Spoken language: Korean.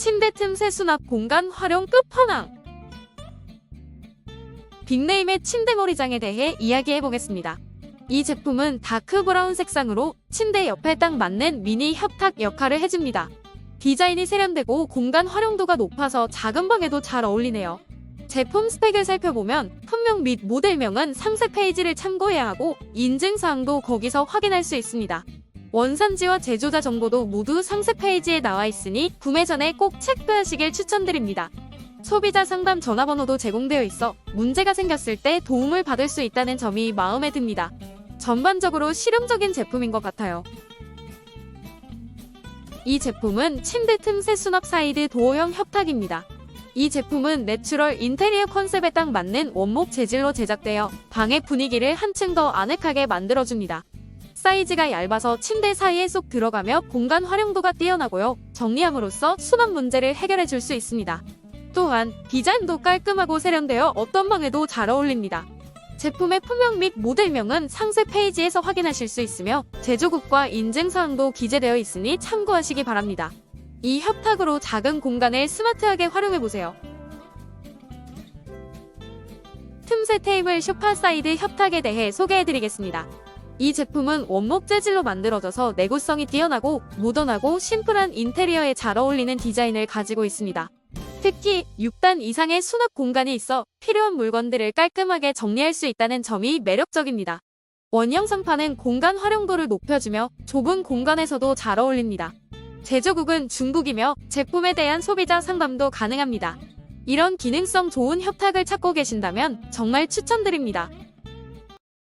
침대 틈새 수납 공간 활용 끝판왕. 빅네임의 침대 머리장에 대해 이야기해 보겠습니다. 이 제품은 다크 브라운 색상으로 침대 옆에 딱 맞는 미니 협탁 역할을 해줍니다. 디자인이 세련되고 공간 활용도가 높아서 작은 방에도 잘 어울리네요. 제품 스펙을 살펴보면 품명 및 모델명은 상세 페이지를 참고해야 하고 인증사항도 거기서 확인할 수 있습니다. 원산지와 제조자 정보도 모두 상세 페이지에 나와 있으니 구매 전에 꼭 체크하시길 추천드립니다. 소비자 상담 전화번호도 제공되어 있어 문제가 생겼을 때 도움을 받을 수 있다는 점이 마음에 듭니다. 전반적으로 실용적인 제품인 것 같아요. 이 제품은 침대 틈새 수납 사이드 도어형 협탁입니다. 이 제품은 내추럴 인테리어 컨셉에 딱 맞는 원목 재질로 제작되어 방의 분위기를 한층 더 아늑하게 만들어줍니다. 사이즈가 얇아서 침대 사이에 쏙 들어가며 공간 활용도가 뛰어나고요. 정리함으로써 수납 문제를 해결해 줄 수 있습니다. 또한 디자인도 깔끔하고 세련되어 어떤 방에도 잘 어울립니다. 제품의 품명 및 모델명은 상세 페이지에서 확인하실 수 있으며 제조국과 인증사항도 기재되어 있으니 참고하시기 바랍니다. 이 협탁으로 작은 공간을 스마트하게 활용해보세요. 틈새 테이블 쇼파 사이드 협탁에 대해 소개해드리겠습니다. 이 제품은 원목 재질로 만들어져서 내구성이 뛰어나고 모던하고 심플한 인테리어에 잘 어울리는 디자인을 가지고 있습니다. 특히 6단 이상의 수납 공간이 있어 필요한 물건들을 깔끔하게 정리할 수 있다는 점이 매력적입니다. 원형 상판은 공간 활용도를 높여주며 좁은 공간에서도 잘 어울립니다. 제조국은 중국이며 제품에 대한 소비자 상담도 가능합니다. 이런 기능성 좋은 협탁을 찾고 계신다면 정말 추천드립니다.